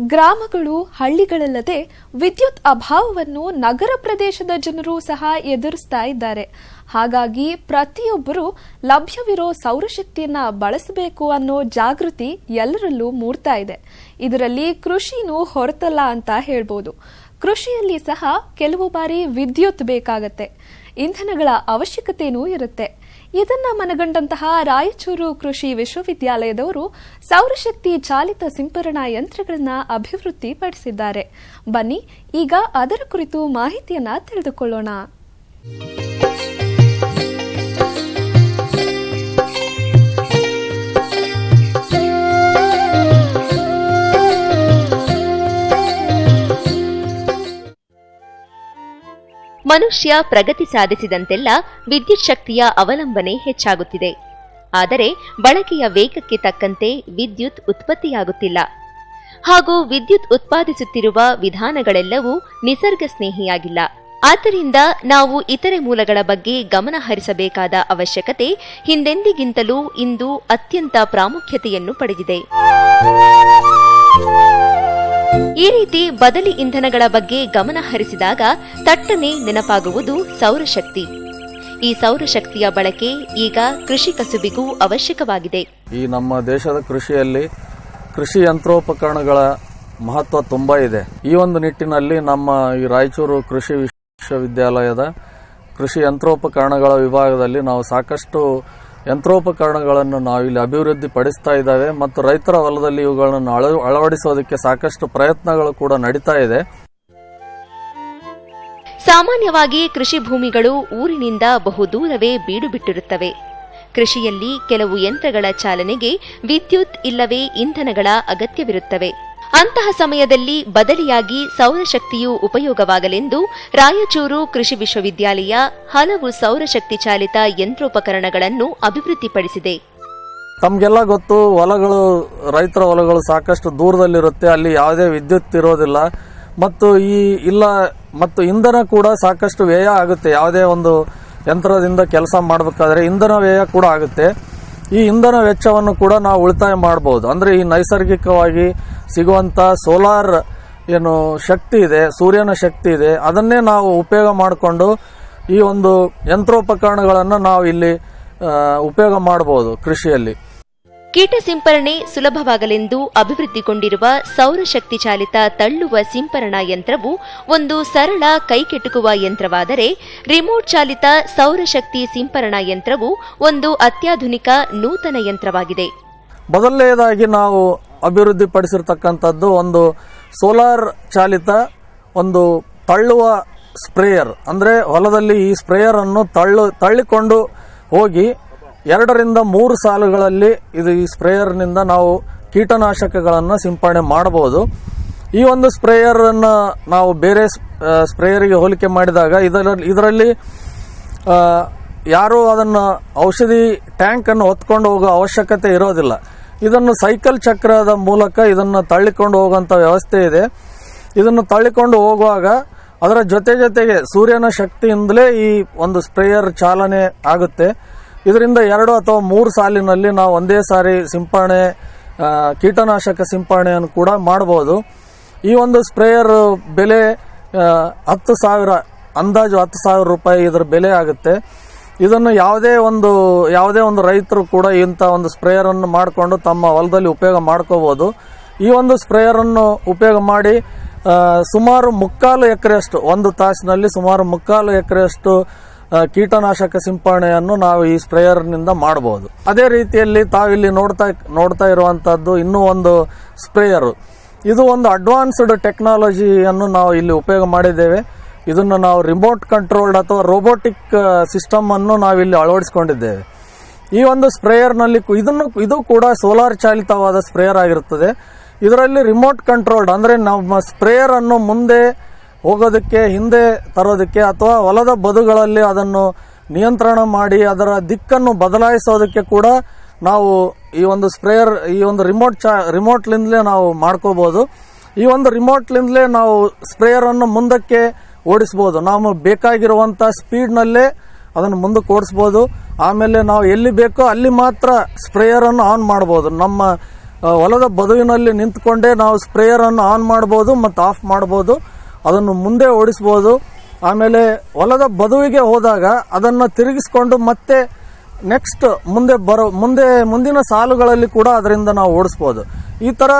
ಗ್ರಾಮಗಳು, ಹಳ್ಳಿಗಳಲ್ಲದೆ ವಿದ್ಯುತ್ ಅಭಾವವನ್ನು ನಗರ ಪ್ರದೇಶದ ಜನರು ಸಹ ಎದುರಿಸ್ತಾ ಇದ್ದಾರೆ. ಹಾಗಾಗಿ ಪ್ರತಿಯೊಬ್ಬರು ಲಭ್ಯವಿರೋ ಸೌರಶಕ್ತಿಯನ್ನ ಬಳಸಬೇಕು ಅನ್ನೋ ಜಾಗೃತಿ ಎಲ್ಲರಲ್ಲೂ ಮೂಡ್ತಾ ಇದೆ. ಇದರಲ್ಲಿ ಕೃಷಿನೂ ಹೊರತಲ್ಲ ಅಂತ ಹೇಳ್ಬೋದು. ಕೃಷಿಯಲ್ಲಿ ಸಹ ಕೆಲವು ಬಾರಿ ವಿದ್ಯುತ್ ಬೇಕಾಗತ್ತೆ. ಇಂಧನಗಳ ಅವಶ್ಯಕತೆಯೂ ಇರುತ್ತೆ. ಇದನ್ನ ಮನಗಂಡಂತಹ ರಾಯಚೂರು ಕೃಷಿ ವಿಶ್ವವಿದ್ಯಾಲಯದವರು ಸೌರಶಕ್ತಿ ಚಾಲಿತ ಸಿಂಪರಣಾ ಯಂತ್ರಗಳನ್ನ ಅಭಿವೃದ್ಧಿಪಡಿಸಿದ್ದಾರೆ. ಬನ್ನಿ, ಈಗ ಅದರ ಕುರಿತು ಮಾಹಿತಿಯನ್ನ ತಿಳಿದುಕೊಳ್ಳೋಣ. ಮನುಷ್ಯ ಪ್ರಗತಿ ಸಾಧಿಸಿದಂತೆಲ್ಲ ವಿದ್ಯುತ್ ಶಕ್ತಿಯ ಅವಲಂಬನೆ ಹೆಚ್ಚಾಗುತ್ತಿದೆ. ಆದರೆ ಬಳಕೆಯ ವೇಗಕ್ಕೆ ತಕ್ಕಂತೆ ವಿದ್ಯುತ್ ಉತ್ಪತ್ತಿಯಾಗುತ್ತಿಲ್ಲ. ಹಾಗೂ ವಿದ್ಯುತ್ ಉತ್ಪಾದಿಸುತ್ತಿರುವ ವಿಧಾನಗಳೆಲ್ಲವೂ ನಿಸರ್ಗ ಸ್ನೇಹಿಯಾಗಿಲ್ಲ ಆದ್ದರಿಂದ ನಾವು ಇತರೆ ಮೂಲಗಳ ಬಗ್ಗೆ ಗಮನ ಹರಿಸಬೇಕಾದ ಅವಶ್ಯಕತೆ ಹಿಂದೆಂದಿಗಿಂತಲೂ ಇಂದು ಅತ್ಯಂತ ಪ್ರಾಮುಖ್ಯತೆಯನ್ನು ಪಡೆದಿದೆ. ಈ ರೀತಿ ಬದಲಿ ಇಂಧನಗಳ ಬಗ್ಗೆ ಗಮನ ಹರಿಸಿದಾಗ ತಟ್ಟನೆ ನೆನಪಾಗುವುದು ಸೌರಶಕ್ತಿ. ಈ ಸೌರಶಕ್ತಿಯ ಬಳಕೆ ಈಗ ಕೃಷಿ ಕಸುಬಿಗೂ ಅವಶ್ಯಕವಾಗಿದೆ. ಈ ನಮ್ಮ ದೇಶದ ಕೃಷಿಯಲ್ಲಿ ಕೃಷಿ ಯಂತ್ರೋಪಕರಣಗಳ ಮಹತ್ವ ತುಂಬ ಇದೆ. ಈ ಒಂದು ನಿಟ್ಟಿನಲ್ಲಿ ನಮ್ಮ ಈ ರಾಯಚೂರು ಕೃಷಿ ವಿಶ್ವವಿದ್ಯಾಲಯದ ಕೃಷಿ ಯಂತ್ರೋಪಕರಣಗಳ ವಿಭಾಗದಲ್ಲಿ ನಾವು ಸಾಕಷ್ಟು ಯಂತ್ರೋಪಕರಣಗಳನ್ನು ನಾವು ಇಲ್ಲಿ ಅಭಿವೃದ್ಧಿ ಪಡಿಸ್ತಾ ಇದ್ದಾವೆ ಮತ್ತು ರೈತರ ಹೊಲದಲ್ಲಿ ಇವುಗಳನ್ನು ಅಳ ಅಳವಡಿಸೋದಕ್ಕೆ ಸಾಕಷ್ಟು ಪ್ರಯತ್ನಗಳು ಕೂಡ ನಡೀತಾ ಇದೆ. ಸಾಮಾನ್ಯವಾಗಿ ಕೃಷಿ ಭೂಮಿಗಳು ಊರಿನಿಂದ ಬಹುದೂರವೇ ಬೀಡು ಬಿಟ್ಟಿರುತ್ತವೆ ಕೃಷಿಯಲ್ಲಿ ಕೆಲವು ಯಂತ್ರಗಳ ಚಾಲನೆಗೆ ವಿದ್ಯುತ್ ಇಲ್ಲವೇ ಇಂಧನಗಳ ಅಗತ್ಯವಿರುತ್ತವೆ. ಅಂತಹ ಸಮಯದಲ್ಲಿ ಬದಲಿಯಾಗಿ ಸೌರಶಕ್ತಿಯು ಉಪಯೋಗವಾಗಲೆಂದು ರಾಯಚೂರು ಕೃಷಿ ವಿಶ್ವವಿದ್ಯಾಲಯ ಹಲವು ಸೌರಶಕ್ತಿ ಚಾಲಿತ ಯಂತ್ರೋಪಕರಣಗಳನ್ನು ಅಭಿವೃದ್ಧಿಪಡಿಸಿದೆ. ತಮಗೆಲ್ಲ ಗೊತ್ತು, ಹೊಲಗಳು, ರೈತರ ಹೊಲಗಳು ಸಾಕಷ್ಟು ದೂರದಲ್ಲಿರುತ್ತೆ, ಅಲ್ಲಿ ಯಾವುದೇ ವಿದ್ಯುತ್ ಇರೋದಿಲ್ಲ. ಮತ್ತು ಈ ಇಲ್ಲ, ಮತ್ತು ಇಂಧನ ಕೂಡ ಸಾಕಷ್ಟು ವ್ಯಯ ಆಗುತ್ತೆ. ಯಾವುದೇ ಒಂದು ಯಂತ್ರದಿಂದ ಕೆಲಸ ಮಾಡಬೇಕಾದ್ರೆ ಇಂಧನ ವ್ಯಯ ಕೂಡ ಆಗುತ್ತೆ. ಈ ಇಂಧನ ವೆಚ್ಚವನ್ನು ಕೂಡ ನಾವು ಉಳಿತಾಯ ಮಾಡಬಹುದು ಅಂದರೆ ಈ ನೈಸರ್ಗಿಕವಾಗಿ ಸಿಗುವಂಥ ಸೋಲಾರ್ ಏನು ಶಕ್ತಿ ಇದೆ ಸೂರ್ಯನ ಶಕ್ತಿ ಇದೆ ಅದನ್ನೇ ನಾವು ಉಪಯೋಗ ಮಾಡಿಕೊಂಡು ಈ ಒಂದು ಯಂತ್ರೋಪಕರಣಗಳನ್ನು ನಾವು ಇಲ್ಲಿ ಉಪಯೋಗ ಮಾಡಬಹುದು ಕೃಷಿಯಲ್ಲಿ. ಕೀಟ ಸಿಂಪರಣೆ ಸುಲಭವಾಗಲೆಂದು ಅಭಿವೃದ್ಧಿಗೊಂಡಿರುವ ಸೌರಶಕ್ತಿ ಚಾಲಿತ ತಳ್ಳುವ ಸಿಂಪರಣಾ ಯಂತ್ರವು ಒಂದು ಸರಳ ಕೈಕೆಟುಕುವ ಯಂತ್ರವಾದರೆ ರಿಮೋಟ್ ಚಾಲಿತ ಸೌರಶಕ್ತಿ ಸಿಂಪರಣಾ ಯಂತ್ರವು ಒಂದು ಅತ್ಯಾಧುನಿಕ ನೂತನ ಯಂತ್ರವಾಗಿದೆ. ಮೊದಲನೆಯದಾಗಿ ನಾವು ಅಭಿವೃದ್ಧಿಪಡಿಸಿರ್ತಕ್ಕಂಥದ್ದು ಒಂದು ಸೋಲಾರ್ ಚಾಲಿತ ಒಂದು ತಳ್ಳುವ ಸ್ಪ್ರೇಯರ್. ಅಂದರೆ ಹೊಲದಲ್ಲಿ ಈ ಸ್ಪ್ರೇಯರ್ ಅನ್ನು ತಳ್ಳು, ತಳ್ಳಿಕೊಂಡು ಹೋಗಿ ಎರಡರಿಂದ ಮೂರು ಸಾಲುಗಳಲ್ಲಿ ಇದು ಈ ಸ್ಪ್ರೇಯರ್ನಿಂದ ನಾವು ಕೀಟನಾಶಕಗಳನ್ನು ಸಿಂಪಡಣೆ ಮಾಡಬಹುದು. ಈ ಒಂದು ಸ್ಪ್ರೇಯರ್ ಅನ್ನ ನಾವು ಬೇರೆ ಸ್ಪ್ರೇಯರ್ಗೆ ಹೋಲಿಕೆ ಮಾಡಿದಾಗ ಇದರಲ್ಲಿ ಇದರಲ್ಲಿ ಯಾರು ಅದನ್ನು ಔಷಧಿ ಟ್ಯಾಂಕನ್ನು ಹೊತ್ಕೊಂಡು ಹೋಗೋ ಅವಶ್ಯಕತೆ ಇರೋದಿಲ್ಲ. ಇದನ್ನು ಸೈಕಲ್ ಚಕ್ರದ ಮೂಲಕ ಇದನ್ನು ತಳ್ಳಿಕೊಂಡು ಹೋಗುವಂಥ ವ್ಯವಸ್ಥೆ ಇದೆ. ಇದನ್ನು ತಳ್ಳಿಕೊಂಡು ಹೋಗುವಾಗ ಅದರ ಜೊತೆ ಜೊತೆಗೆ ಸೂರ್ಯನ ಶಕ್ತಿಯಿಂದಲೇ ಈ ಒಂದು ಸ್ಪ್ರೇಯರ್ ಚಾಲನೆ ಆಗುತ್ತೆ. ಇದರಿಂದ ಎರಡು ಅಥವಾ ಮೂರು ಸಾಲಿನಲ್ಲಿ ನಾವು ಒಂದೇ ಸಾರಿ ಸಿಂಪರಣೆ ಕೀಟನಾಶಕ ಸಿಂಪರಣೆಯನ್ನು ಕೂಡ ಮಾಡಬಹುದು. ಈ ಒಂದು ಸ್ಪ್ರೇಯರ್ ಬೆಲೆ ಹತ್ತು ಸಾವಿರ, ಅಂದಾಜು ಹತ್ತು ಸಾವಿರ ರೂಪಾಯಿ ಇದರ ಬೆಲೆ ಆಗುತ್ತೆ. ಇದನ್ನು ಯಾವುದೇ ಒಂದು ಯಾವುದೇ ಒಂದು ರೈತರು ಕೂಡ ಇಂಥ ಒಂದು ಸ್ಪ್ರೇಯರನ್ನು ಮಾಡಿಕೊಂಡು ತಮ್ಮ ಹೊಲದಲ್ಲಿ ಉಪಯೋಗ ಮಾಡ್ಕೋಬಹುದು ಈ ಒಂದು ಸ್ಪ್ರೇಯರನ್ನು ಉಪಯೋಗ ಮಾಡಿ ಸುಮಾರು ಮುಕ್ಕಾಲು ಎಕರೆಯಷ್ಟು, ಒಂದು ತಾಸಿನಲ್ಲಿ ಸುಮಾರು ಮುಕ್ಕಾಲು ಎಕರೆಯಷ್ಟು ಕೀಟನಾಶಕ ಸಿಂಪರಣೆಯನ್ನು ನಾವು ಈ ಸ್ಪ್ರೇಯರ್ನಿಂದ ಮಾಡಬಹುದು ಅದೇ ರೀತಿಯಲ್ಲಿ ತಾವಿಲ್ಲಿ ನೋಡ್ತಾ ನೋಡ್ತಾ ಇರುವಂತಹದ್ದು ಇನ್ನೂ ಒಂದು ಸ್ಪ್ರೇಯರು. ಇದು ಒಂದು ಅಡ್ವಾನ್ಸ್ಡ್ ಟೆಕ್ನಾಲಜಿಯನ್ನು ನಾವು ಇಲ್ಲಿ ಉಪಯೋಗ ಮಾಡಿದ್ದೇವೆ. ಇದನ್ನು ನಾವು ರಿಮೋಟ್ ಕಂಟ್ರೋಲ್ಡ್ ಅಥವಾ ರೋಬೋಟಿಕ್ ಸಿಸ್ಟಮ್ ಅನ್ನು ನಾವಿಲ್ಲಿ ಅಳವಡಿಸಿಕೊಂಡಿದ್ದೇವೆ. ಈ ಒಂದು ಸ್ಪ್ರೇಯರ್ನಲ್ಲಿ ಇದನ್ನು, ಇದು ಕೂಡ ಸೋಲಾರ್ ಚಾಲಿತವಾದ ಸ್ಪ್ರೇಯರ್ ಆಗಿರುತ್ತದೆ. ಇದರಲ್ಲಿ ರಿಮೋಟ್ ಕಂಟ್ರೋಲ್ಡ್ ಅಂದರೆ ನಮ್ಮ ಸ್ಪ್ರೇಯರನ್ನು ಮುಂದೆ ಹೋಗೋದಕ್ಕೆ, ಹಿಂದೆ ತರೋದಕ್ಕೆ ಅಥವಾ ಹೊಲದ ಬದುಗಳಲ್ಲಿ ಅದನ್ನು ನಿಯಂತ್ರಣ ಮಾಡಿ ಅದರ ದಿಕ್ಕನ್ನು ಬದಲಾಯಿಸೋದಕ್ಕೆ ಕೂಡ ನಾವು ಈ ಒಂದು ಸ್ಪ್ರೇಯರ್, ಈ ಒಂದು ರಿಮೋಟ್ ಚಾ ರಿಮೋಟ್ಲಿಂದಲೇ ನಾವು ಮಾಡ್ಕೋಬಹುದು ಈ ಒಂದು ರಿಮೋಟ್ಲಿಂದಲೇ ನಾವು ಸ್ಪ್ರೇಯರನ್ನು ಮುಂದಕ್ಕೆ ಓಡಿಸ್ಬೋದು. ನಾವು ಬೇಕಾಗಿರುವಂಥ ಸ್ಪೀಡ್ನಲ್ಲೇ ಅದನ್ನು ಮುಂದಕ್ಕೆ ಓಡಿಸ್ಬೋದು. ಆಮೇಲೆ ನಾವು ಎಲ್ಲಿ ಬೇಕೋ ಅಲ್ಲಿ ಮಾತ್ರ ಸ್ಪ್ರೇಯರನ್ನು ಆನ್ ಮಾಡ್ಬೋದು. ನಮ್ಮ ಹೊಲದ ಬದುವಿನಲ್ಲಿ ನಿಂತ್ಕೊಂಡೇ ನಾವು ಸ್ಪ್ರೇಯರನ್ನು ಆನ್ ಮಾಡ್ಬೋದು ಮತ್ತು ಆಫ್ ಮಾಡ್ಬೋದು. ಅದನ್ನು ಮುಂದೆ ಓಡಿಸ್ಬೋದು. ಆಮೇಲೆ ಹೊಲದ ಬದುವಿಗೆ ಹೋದಾಗ ಅದನ್ನು ತಿರುಗಿಸ್ಕೊಂಡು ಮತ್ತೆ ನೆಕ್ಸ್ಟ್ ಮುಂದೆ ಬರೋ, ಮುಂದೆ, ಮುಂದಿನ ಸಾಲುಗಳಲ್ಲಿ ಕೂಡ ಅದರಿಂದ ನಾವು ಓಡಿಸ್ಬೋದು. ಈ ಥರ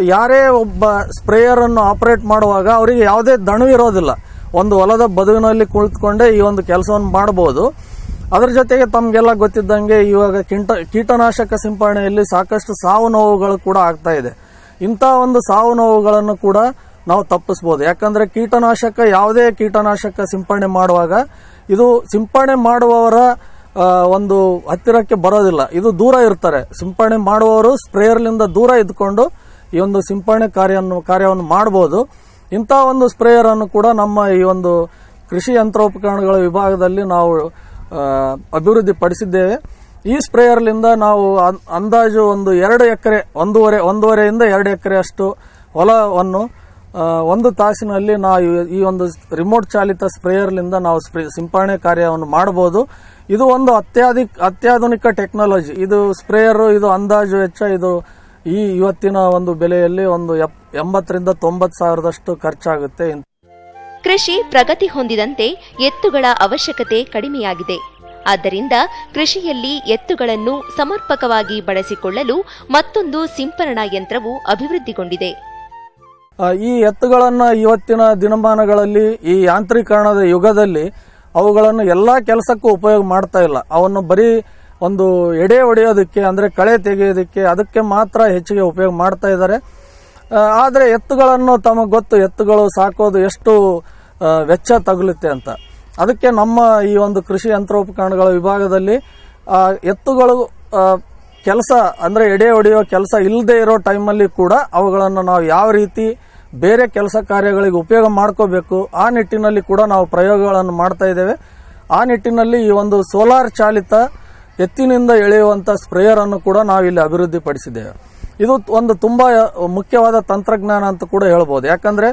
ಯಾರೇ ಒಬ್ಬ ಸ್ಪ್ರೇಯರನ್ನು ಆಪರೇಟ್ ಮಾಡುವಾಗ ಅವರಿಗೆ ಯಾವುದೇ ದಣು ಇರೋದಿಲ್ಲ. ಒಂದು ಹೊಲದ ಬದುಕಿನಲ್ಲಿ ಕುಳಿತುಕೊಂಡೇ ಈ ಒಂದು ಕೆಲಸವನ್ನು ಮಾಡಬಹುದು. ಅದರ ಜೊತೆಗೆ ತಮಗೆಲ್ಲ ಗೊತ್ತಿದ್ದಂಗೆ ಇವಾಗ ಕಿಂಟ, ಕೀಟನಾಶಕ ಸಿಂಪರಣೆಯಲ್ಲಿ ಸಾಕಷ್ಟು ಸಾವು ನೋವುಗಳು ಕೂಡ ಆಗ್ತಾ ಇದೆ. ಇಂಥ ಒಂದು ಸಾವು ನೋವುಗಳನ್ನು ಕೂಡ ನಾವು ತಪ್ಪಿಸ್ಬೋದು. ಯಾಕಂದ್ರೆ ಕೀಟನಾಶಕ, ಯಾವುದೇ ಕೀಟನಾಶಕ ಸಿಂಪರಣೆ ಮಾಡುವಾಗ ಇದು ಸಿಂಪರಣೆ ಮಾಡುವವರ ಒಂದು ಹತ್ತಿರಕ್ಕೆ ಬರೋದಿಲ್ಲ. ಇದು ದೂರ ಇರ್ತಾರೆ. ಸಿಂಪರಣೆ ಮಾಡುವವರು ಸ್ಪ್ರೇಯರ್ಲಿಂದ ದೂರ ಇದ್ಕೊಂಡು ಈ ಒಂದು ಸಿಂಪರಣೆ ಕಾರ್ಯವನ್ನು ಕಾರ್ಯವನ್ನು ಮಾಡಬಹುದು ಇಂಥ ಒಂದು ಸ್ಪ್ರೇಯರ್ ಅನ್ನು ಕೂಡ ನಮ್ಮ ಈ ಒಂದು ಕೃಷಿ ಯಂತ್ರೋಪಕರಣಗಳ ವಿಭಾಗದಲ್ಲಿ ನಾವು ಅಭಿವೃದ್ಧಿಪಡಿಸಿದ್ದೇವೆ. ಅಭಿವೃದ್ಧಿ ಪಡಿಸಿದ್ದೇವೆ ಈ ಸ್ಪ್ರೇಯರ್ಲಿಂದ ನಾವು ಅಂದಾಜು ಒಂದು ಎರಡು ಎಕರೆ, ಒಂದೂವರೆ, ಒಂದೂವರೆಯಿಂದ ಎರಡು ಎಕರೆ ಅಷ್ಟು ಹೊಲವನ್ನು ಒಂದು ತಾಸಿನಲ್ಲಿ ನಾವು ಈ- ಈ ಒಂದು ರಿಮೋಟ್ ಚಾಲಿತ ಸ್ಪ್ರೇಯರ್ಲಿಂದ ನಾವು ಸ್ಪ್ರೇ ಸಿಂಪರಣೆ ಕಾರ್ಯವನ್ನು ಮಾಡಬಹುದು ಇದು ಒಂದು ಅತ್ಯಾಧಿಕ, ಅತ್ಯಾಧುನಿಕ ಟೆಕ್ನಾಲಜಿ. ಇದು ಸ್ಪ್ರೇಯರ್, ಇದು ಅಂದಾಜು ವೆಚ್ಚ, ಇದು ಈ ಇವತ್ತಿನ ಒಂದು ಬೆಲೆಯಲ್ಲಿ ಒಂದು ಎಂಬತ್ತರಿಂದ ತೊಂಬತ್ತು ಸಾವಿರದಷ್ಟು ಖರ್ಚಾಗುತ್ತೆ ಕೃಷಿ ಪ್ರಗತಿ ಹೊಂದಿದಂತೆ ಎತ್ತುಗಳ ಅವಶ್ಯಕತೆ ಕಡಿಮೆಯಾಗಿದೆ. ಆದ್ದರಿಂದ ಕೃಷಿಯಲ್ಲಿ ಎತ್ತುಗಳನ್ನು ಸಮರ್ಪಕವಾಗಿ ಬಳಸಿಕೊಳ್ಳಲು ಮತ್ತೊಂದು ಸಿಂಪರಣಾ ಯಂತ್ರವು ಅಭಿವೃದ್ಧಿಗೊಂಡಿದೆ. ಈ ಎತ್ತುಗಳನ್ನು ಇವತ್ತಿನ ದಿನಮಾನಗಳಲ್ಲಿ ಈ ಯಾಂತ್ರೀಕರಣದ ಯುಗದಲ್ಲಿ ಅವುಗಳನ್ನು ಎಲ್ಲ ಕೆಲಸಕ್ಕೂ ಉಪಯೋಗ ಮಾಡ್ತಾ ಇಲ್ಲ. ಅವನ್ನು ಬರೀ ಒಂದು ಎಡೆ ಹೊಡೆಯೋದಕ್ಕೆ ಅಂದರೆ ಕಳೆ ತೆಗೆಯೋದಕ್ಕೆ ಅದಕ್ಕೆ ಮಾತ್ರ ಹೆಚ್ಚಿಗೆ ಉಪಯೋಗ ಮಾಡ್ತಾ ಇದ್ದಾರೆ. ಆದರೆ ಎತ್ತುಗಳನ್ನು ತಮಗೆ ಗೊತ್ತು, ಎತ್ತುಗಳು ಸಾಕೋದು ಎಷ್ಟು ವೆಚ್ಚ ತಗುಲುತ್ತೆ ಅಂತ. ಅದಕ್ಕೆ ನಮ್ಮ ಈ ಒಂದು ಕೃಷಿ ಯಂತ್ರೋಪಕರಣಗಳ ವಿಭಾಗದಲ್ಲಿ ಎತ್ತುಗಳು ಕೆಲಸ, ಅಂದರೆ ಎಡೆ ಹೊಡೆಯೋ ಕೆಲಸ ಇಲ್ಲದೆ ಇರೋ ಟೈಮಲ್ಲಿ ಕೂಡ ಅವುಗಳನ್ನು ನಾವು ಯಾವ ರೀತಿ ಬೇರೆ ಕೆಲಸ ಕಾರ್ಯಗಳಿಗೆ ಉಪಯೋಗ ಮಾಡ್ಕೋಬೇಕು, ಆ ನಿಟ್ಟಿನಲ್ಲಿ ಕೂಡ ನಾವು ಪ್ರಯೋಗಗಳನ್ನು ಮಾಡ್ತಾ ಇದ್ದೇವೆ. ಆ ನಿಟ್ಟಿನಲ್ಲಿ ಈ ಒಂದು ಸೋಲಾರ್ ಚಾಲಿತ ಎತ್ತಿನಿಂದ ಎಳೆಯುವಂಥ ಸ್ಪ್ರೇಯರ್ ಅನ್ನು ಕೂಡ ನಾವು ಇಲ್ಲಿ ಅಭಿವೃದ್ಧಿಪಡಿಸಿದ್ದೇವೆ. ಇದು ಒಂದು ತುಂಬಾ ಮುಖ್ಯವಾದ ತಂತ್ರಜ್ಞಾನ ಅಂತ ಕೂಡ ಹೇಳ್ಬೋದು. ಯಾಕಂದ್ರೆ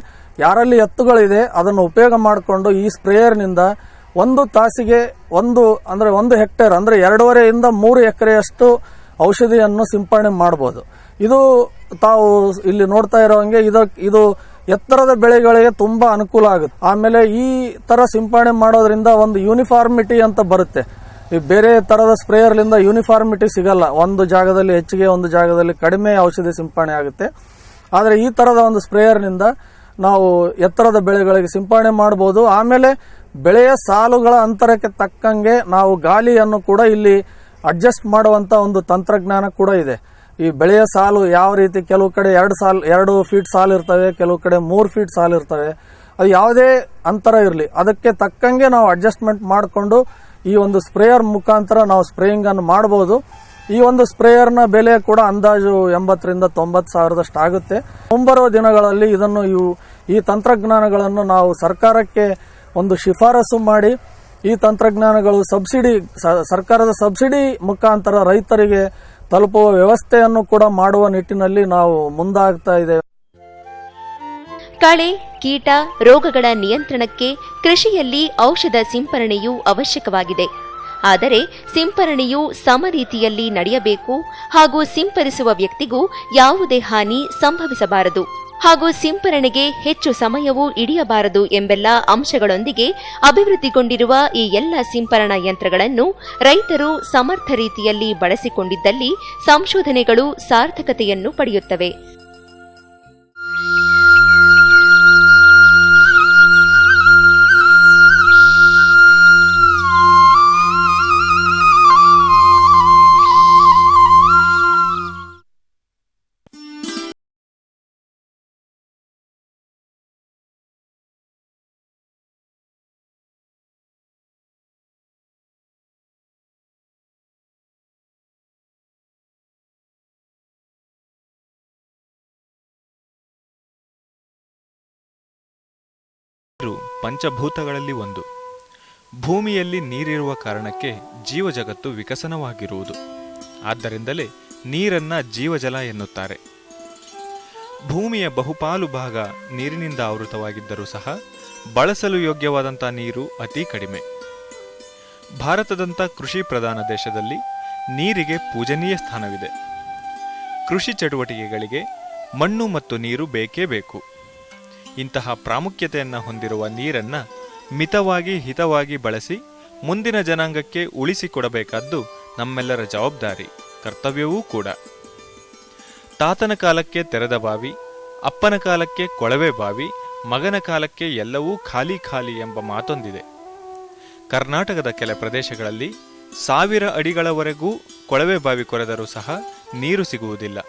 ಯಾರಲ್ಲಿ ಎತ್ತುಗಳಿದೆ, ಅದನ್ನು ಉಪಯೋಗ ಮಾಡಿಕೊಂಡು ಈ ಸ್ಪ್ರೇಯರ್ನಿಂದ ಒಂದು ತಾಸಿಗೆ ಒಂದು, ಅಂದ್ರೆ ಒಂದು ಹೆಕ್ಟೇರ್, ಅಂದ್ರೆ ಎರಡೂವರೆಯಿಂದ ಮೂರು ಎಕರೆಯಷ್ಟು ಔಷಧಿಯನ್ನು ಸಿಂಪಡಣೆ ಮಾಡಬಹುದು ಇದು ತಾವು ಇಲ್ಲಿ ನೋಡ್ತಾ ಇರೋಂಗೆ ಇದ, ಇದು ಎತ್ತರದ ಬೆಳೆಗಳಿಗೆ ತುಂಬಾ ಅನುಕೂಲ ಆಗುತ್ತೆ. ಆಮೇಲೆ ಈ ತರ ಸಿಂಪಡಣೆ ಮಾಡೋದ್ರಿಂದ ಒಂದು ಯೂನಿಫಾರ್ಮಿಟಿ ಅಂತ ಬರುತ್ತೆ. ಈ ಬೇರೆ ತರದ ಸ್ಪ್ರೇಯರ್ಲಿಂದ ಯೂನಿಫಾರ್ಮಿಟಿ ಸಿಗಲ್ಲ. ಒಂದು ಜಾಗದಲ್ಲಿ ಹೆಚ್ಚಿಗೆ, ಒಂದು ಜಾಗದಲ್ಲಿ ಕಡಿಮೆ ಔಷಧಿ ಸಿಂಪಡಣೆ ಆಗುತ್ತೆ. ಆದರೆ ಈ ತರದ ಒಂದು ಸ್ಪ್ರೇಯರ್ನಿಂದ ನಾವು ಎತ್ತರದ ಬೆಳೆಗಳಿಗೆ ಸಿಂಪಡಣೆ ಮಾಡಬಹುದು ಆಮೇಲೆ ಬೆಳೆಯ ಸಾಲುಗಳ ಅಂತರಕ್ಕೆ ತಕ್ಕಂಗೆ ನಾವು ಗಾಳಿಯನ್ನು ಕೂಡ ಇಲ್ಲಿ ಅಡ್ಜಸ್ಟ್ ಮಾಡುವಂತ ಒಂದು ತಂತ್ರಜ್ಞಾನ ಕೂಡ ಇದೆ. ಈ ಬೆಳೆಯ ಸಾಲು ಯಾವ ರೀತಿ ಕೆಲವು ಕಡೆ ಎರಡು ಸಾಲ್, ಎರಡು ಫೀಟ್ ಸಾಲು ಇರ್ತವೆ, ಕೆಲವು ಕಡೆ ಮೂರು ಫೀಟ್ ಸಾಲು ಇರ್ತವೆ. ಅದು ಯಾವುದೇ ಅಂತರ ಇರಲಿ. ಅದಕ್ಕೆ ತಕ್ಕಂಗೆ ನಾವು ಅಡ್ಜಸ್ಟ್ಮೆಂಟ್ ಮಾಡಿಕೊಂಡು ಈ ಒಂದು ಸ್ಪ್ರೇಯರ್ ಮುಖಾಂತರ ನಾವು ಸ್ಪ್ರೇಯಿಂಗ್ ಅನ್ನು ಮಾಡಬಹುದು. ಈ ಒಂದು ಸ್ಪ್ರೇಯರ್ನ ಬೆಲೆ ಕೂಡ ಅಂದಾಜು ಎಂಬತ್ತರಿಂದ ತೊಂಬತ್ತು ಸಾವಿರದಷ್ಟು ಆಗುತ್ತೆ. ಮುಂಬರುವ ದಿನಗಳಲ್ಲಿ ಇದನ್ನು ಇವು, ಈ ತಂತ್ರಜ್ಞಾನಗಳನ್ನು ನಾವು ಸರ್ಕಾರಕ್ಕೆ ಒಂದು ಶಿಫಾರಸು ಮಾಡಿ, ಈ ತಂತ್ರಜ್ಞಾನಗಳು ಸಬ್ಸಿಡಿ ಸರ್ಕಾರದ ಸಬ್ಸಿಡಿ ಮುಖಾಂತರ ರೈತರಿಗೆ ತಲುಪುವ ವ್ಯವಸ್ಥೆಯನ್ನು ಕೂಡ ಮಾಡುವ ನಿಟ್ಟಿನಲ್ಲಿ ನಾವು ಮುಂದಾಗ್ತಾ ಇದ್ದೇವೆ. ಕಳೆ, ಕೀಟ, ರೋಗಗಳ ನಿಯಂತ್ರಣಕ್ಕೆ ಕೃಷಿಯಲ್ಲಿ ಔಷಧ ಸಿಂಪರಣೆಯು ಅವಶ್ಯಕವಾಗಿದೆ. ಆದರೆ ಸಿಂಪರಣೆಯು ಸಮರೀತಿಯಲ್ಲಿ ನಡೆಯಬೇಕು ಹಾಗೂ ಸಿಂಪರಿಸುವ ವ್ಯಕ್ತಿಗೂ ಯಾವುದೇ ಹಾನಿ ಸಂಭವಿಸಬಾರದು. ಹಾಗೂ ಸಿಂಪರಣೆಗೆ ಹೆಚ್ಚು ಸಮಯವೂ ಇಡಿಯಬಾರದು ಎಂಬೆಲ್ಲ ಅಂಶಗಳೊಂದಿಗೆ ಅಭಿವೃದ್ಧಿಗೊಂಡಿರುವ ಈ ಎಲ್ಲ ಸಿಂಪರಣಾ ಯಂತ್ರಗಳನ್ನು ರೈತರು ಸಮರ್ಥ ರೀತಿಯಲ್ಲಿ ಬಳಸಿಕೊಂಡಿದ್ದಲ್ಲಿ ಸಂಶೋಧನೆಗಳು ಸಾರ್ಥಕತೆಯನ್ನು ಪಡೆಯುತ್ತವೆ. ಪಂಚಭೂತಗಳಲ್ಲಿ ಒಂದು. ಭೂಮಿಯಲ್ಲಿ ನೀರಿರುವ ಕಾರಣಕ್ಕೆ ಜೀವಜಗತ್ತು ವಿಕಸನವಾಗಿರುವುದು. ಆದ್ದರಿಂದಲೇ ನೀರನ್ನ ಜೀವಜಲ ಎನ್ನುತ್ತಾರೆ. ಭೂಮಿಯ ಬಹುಪಾಲು ಭಾಗ ನೀರಿನಿಂದ ಆವೃತವಾಗಿದ್ದರೂ ಸಹ ಬಳಸಲು ಯೋಗ್ಯವಾದಂಥ ನೀರು ಅತಿ ಕಡಿಮೆ. ಭಾರತದಂಥ ಕೃಷಿ ಪ್ರಧಾನ ದೇಶದಲ್ಲಿ ನೀರಿಗೆ ಪೂಜನೀಯ ಸ್ಥಾನವಿದೆ. ಕೃಷಿ ಚಟುವಟಿಕೆಗಳಿಗೆ ಮಣ್ಣು ಮತ್ತು ನೀರು ಬೇಕೇ ಬೇಕು. ಇಂತಹ ಪ್ರಾಮುಖ್ಯತೆಯನ್ನು ಹೊಂದಿರುವ ನೀರನ್ನು ಮಿತವಾಗಿ ಹಿತವಾಗಿ ಬಳಸಿ ಮುಂದಿನ ಜನಾಂಗಕ್ಕೆ ಉಳಿಸಿಕೊಡಬೇಕಾದ್ದು ನಮ್ಮೆಲ್ಲರ ಜವಾಬ್ದಾರಿ, ಕರ್ತವ್ಯವೂ ಕೂಡ. ತಾತನ ಕಾಲಕ್ಕೆ ತೆರೆದ ಬಾವಿ, ಅಪ್ಪನ ಕಾಲಕ್ಕೆ ಕೊಳವೆ ಬಾವಿ, ಮಗನ ಕಾಲಕ್ಕೆ ಎಲ್ಲವೂ ಖಾಲಿ ಖಾಲಿ ಎಂಬ ಮಾತೊಂದಿದೆ. ಕರ್ನಾಟಕದ ಕೆಲ ಪ್ರದೇಶಗಳಲ್ಲಿ ಸಾವಿರ ಅಡಿಗಳವರೆಗೂ ಕೊಳವೆ ಬಾವಿ ಕೊರೆದರೂ ಸಹ ನೀರು ಸಿಗುವುದಿಲ್ಲ.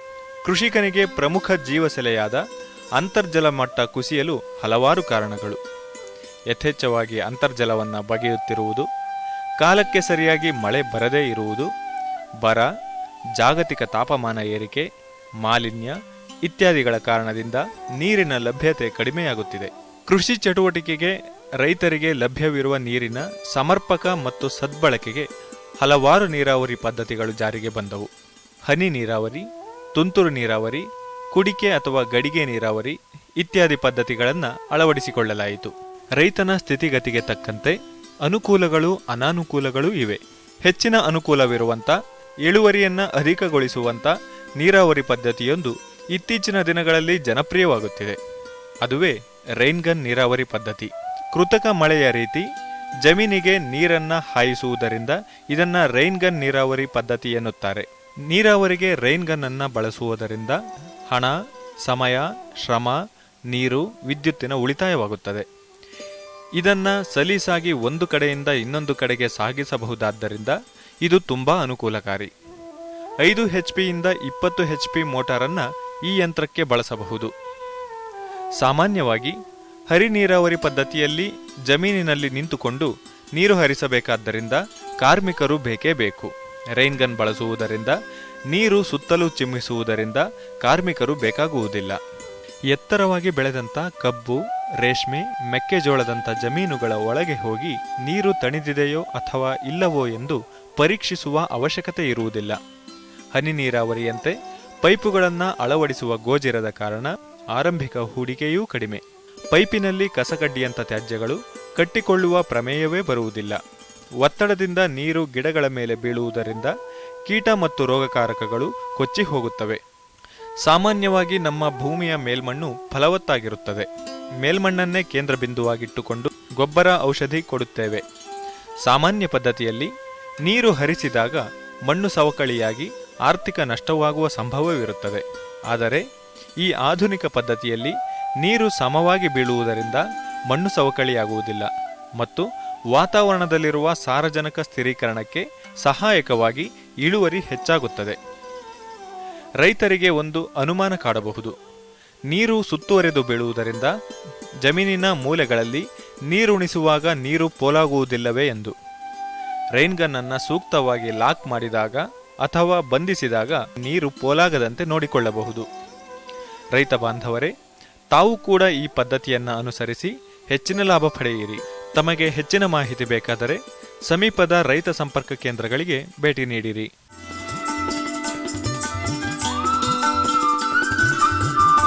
ಕೃಷಿಕನಿಗೆ ಪ್ರಮುಖ ಜೀವಸೆಲೆಯಾದ ಅಂತರ್ಜಲ ಮಟ್ಟ ಕುಸಿಯಲು ಹಲವಾರು ಕಾರಣಗಳು. ಯಥೇಚ್ಛವಾಗಿ ಅಂತರ್ಜಲವನ್ನು ಬಗೆಯುತ್ತಿರುವುದು, ಕಾಲಕ್ಕೆ ಸರಿಯಾಗಿ ಮಳೆ ಬರದೇ ಇರುವುದು, ಬರ, ಜಾಗತಿಕ ತಾಪಮಾನ ಏರಿಕೆ, ಮಾಲಿನ್ಯ ಇತ್ಯಾದಿಗಳ ಕಾರಣದಿಂದ ನೀರಿನ ಲಭ್ಯತೆ ಕಡಿಮೆಯಾಗುತ್ತಿದೆ. ಕೃಷಿ ಚಟುವಟಿಕೆಗೆ, ರೈತರಿಗೆ ಲಭ್ಯವಿರುವ ನೀರಿನ ಸಮರ್ಪಕ ಮತ್ತು ಸದ್ಬಳಕೆಗೆ ಹಲವಾರು ನೀರಾವರಿ ಪದ್ಧತಿಗಳು ಜಾರಿಗೆ ಬಂದವು. ಹನಿ ನೀರಾವರಿ, ತುಂತುರು ನೀರಾವರಿ ಕುಡಿಕೆ ಅಥವಾ ಗಡಿಗೆ ನೀರಾವರಿ ಇತ್ಯಾದಿ ಪದ್ಧತಿಗಳನ್ನು ಅಳವಡಿಸಿಕೊಳ್ಳಲಾಯಿತು. ರೈತನ ಸ್ಥಿತಿಗತಿಗೆ ತಕ್ಕಂತೆ ಅನುಕೂಲಗಳು, ಅನಾನುಕೂಲಗಳು ಇವೆ. ಹೆಚ್ಚಿನ ಅನುಕೂಲವಿರುವಂಥ ಇಳುವರಿಯನ್ನು ಅಧಿಕಗೊಳಿಸುವಂಥ ನೀರಾವರಿ ಪದ್ಧತಿಯೊಂದು ಇತ್ತೀಚಿನ ದಿನಗಳಲ್ಲಿ ಜನಪ್ರಿಯವಾಗುತ್ತಿದೆ. ಅದುವೇ ರೈನ್ಗನ್ ನೀರಾವರಿ ಪದ್ಧತಿ. ಕೃತಕ ಮಳೆಯ ರೀತಿ ಜಮೀನಿಗೆ ನೀರನ್ನು ಹಾಯಿಸುವುದರಿಂದ ಇದನ್ನು ರೈನ್ಗನ್ ನೀರಾವರಿ ಪದ್ಧತಿ ಎನ್ನುತ್ತಾರೆ. ನೀರಾವರಿಗೆ ರೈನ್ಗನ್ ಅನ್ನು ಬಳಸುವುದರಿಂದ ಹಣ, ಸಮಯ, ಶ್ರಮ, ನೀರು, ವಿದ್ಯುತ್ತಿನ ಉಳಿತಾಯವಾಗುತ್ತದೆ. ಇದನ್ನ ಸಲೀಸಾಗಿ ಒಂದು ಕಡೆಯಿಂದ ಇನ್ನೊಂದು ಕಡೆಗೆ ಸಾಗಿಸಬಹುದಾದ್ದರಿಂದ ಇದು ತುಂಬಾ ಅನುಕೂಲಕಾರಿ. ಐದು ಹೆಚ್ ಪಿಯಿಂದ ಇಪ್ಪತ್ತು ಹೆಚ್ ಪಿ ಮೋಟಾರನ್ನು ಈ ಯಂತ್ರಕ್ಕೆ ಬಳಸಬಹುದು. ಸಾಮಾನ್ಯವಾಗಿ ಹರಿ ನೀರಾವರಿ ಪದ್ಧತಿಯಲ್ಲಿ ಜಮೀನಿನಲ್ಲಿ ನಿಂತುಕೊಂಡು ನೀರು ಹರಿಸಬೇಕಾದ್ದರಿಂದ ಕಾರ್ಮಿಕರು ಬೇಕೇ ಬೇಕು. ರೈನ್ಗನ್ ಬಳಸುವುದರಿಂದ ನೀರು ಸುತ್ತಲೂ ಚಿಮ್ಮಿಸುವುದರಿಂದ ಕಾರ್ಮಿಕರು ಬೇಕಾಗುವುದಿಲ್ಲ. ಎತ್ತರವಾಗಿ ಬೆಳೆದಂತ ಕಬ್ಬು, ರೇಷ್ಮೆ, ಮೆಕ್ಕೆಜೋಳದಂಥ ಜಮೀನುಗಳ ಒಳಗೆ ಹೋಗಿ ನೀರು ತಣಿದಿದೆಯೋ ಅಥವಾ ಇಲ್ಲವೋ ಎಂದು ಪರೀಕ್ಷಿಸುವ ಅವಶ್ಯಕತೆ ಇರುವುದಿಲ್ಲ. ಹನಿ ನೀರಾವರಿಯಂತೆ ಪೈಪುಗಳನ್ನು ಅಳವಡಿಸುವ ಗೋಜಿರದ ಕಾರಣ ಆರಂಭಿಕ ಹೂಡಿಕೆಯೂ ಕಡಿಮೆ. ಪೈಪಿನಲ್ಲಿ ಕಸಕಡ್ಡಿಯಂಥ ತ್ಯಾಜ್ಯಗಳು ಕಟ್ಟಿಕೊಳ್ಳುವ ಪ್ರಮೇಯವೇ ಬರುವುದಿಲ್ಲ. ಒತ್ತಡದಿಂದ ನೀರು ಗಿಡಗಳ ಮೇಲೆ ಬೀಳುವುದರಿಂದ ಕೀಟ ಮತ್ತು ರೋಗಕಾರಕಗಳು ಕೊಚ್ಚಿ ಹೋಗುತ್ತವೆ. ಸಾಮಾನ್ಯವಾಗಿ ನಮ್ಮ ಭೂಮಿಯ ಮೇಲ್ಮಣ್ಣು ಫಲವತ್ತಾಗಿರುತ್ತದೆ. ಮೇಲ್ಮಣ್ಣನ್ನೇ ಕೇಂದ್ರ ಬಿಂದುವಾಗಿಟ್ಟುಕೊಂಡು ಗೊಬ್ಬರ ಔಷಧಿ ಕೊಡುತ್ತೇವೆ. ಸಾಮಾನ್ಯ ಪದ್ಧತಿಯಲ್ಲಿ ನೀರು ಹರಿಸಿದಾಗ ಮಣ್ಣು ಸವಕಳಿಯಾಗಿ ಆರ್ಥಿಕ ನಷ್ಟವಾಗುವ ಸಂಭವವಿರುತ್ತದೆ. ಆದರೆ ಈ ಆಧುನಿಕ ಪದ್ಧತಿಯಲ್ಲಿ ನೀರು ಸಮವಾಗಿ ಬೀಳುವುದರಿಂದ ಮಣ್ಣು ಸವಕಳಿಯಾಗುವುದಿಲ್ಲ ಮತ್ತು ವಾತಾವರಣದಲ್ಲಿರುವ ಸಾರಜನಕ ಸ್ಥಿರೀಕರಣಕ್ಕೆ ಸಹಾಯಕವಾಗಿ ಇಳುವರಿ ಹೆಚ್ಚಾಗುತ್ತದೆ. ರೈತರಿಗೆ ಒಂದು ಅನುಮಾನ ಕಾಡಬಹುದು. ನೀರು ಸುತ್ತುವರೆದು ಬೀಳುವುದರಿಂದ ಜಮೀನಿನ ಮೂಲೆಗಳಲ್ಲಿ ನೀರುಣಿಸುವಾಗ ನೀರು ಪೋಲಾಗುವುದಿಲ್ಲವೇ ಎಂದು. ರೈನ್ಗನ್ ಅನ್ನ ಸೂಕ್ತವಾಗಿ ಲಾಕ್ ಮಾಡಿದಾಗ ಅಥವಾ ಬಂಧಿಸಿದಾಗ ನೀರು ಪೋಲಾಗದಂತೆ ನೋಡಿಕೊಳ್ಳಬಹುದು. ರೈತ ಬಾಂಧವರೇ, ತಾವು ಕೂಡ ಈ ಪದ್ಧತಿಯನ್ನು ಅನುಸರಿಸಿ ಹೆಚ್ಚಿನ ಲಾಭ ಪಡೆಯಿರಿ. ತಮಗೆ ಹೆಚ್ಚಿನ ಮಾಹಿತಿ ಬೇಕಾದರೆ ಸಮೀಪದ ರೈತ ಸಂಪರ್ಕ ಕೇಂದ್ರಗಳಿಗೆ ಭೇಟಿ ನೀಡಿರಿ.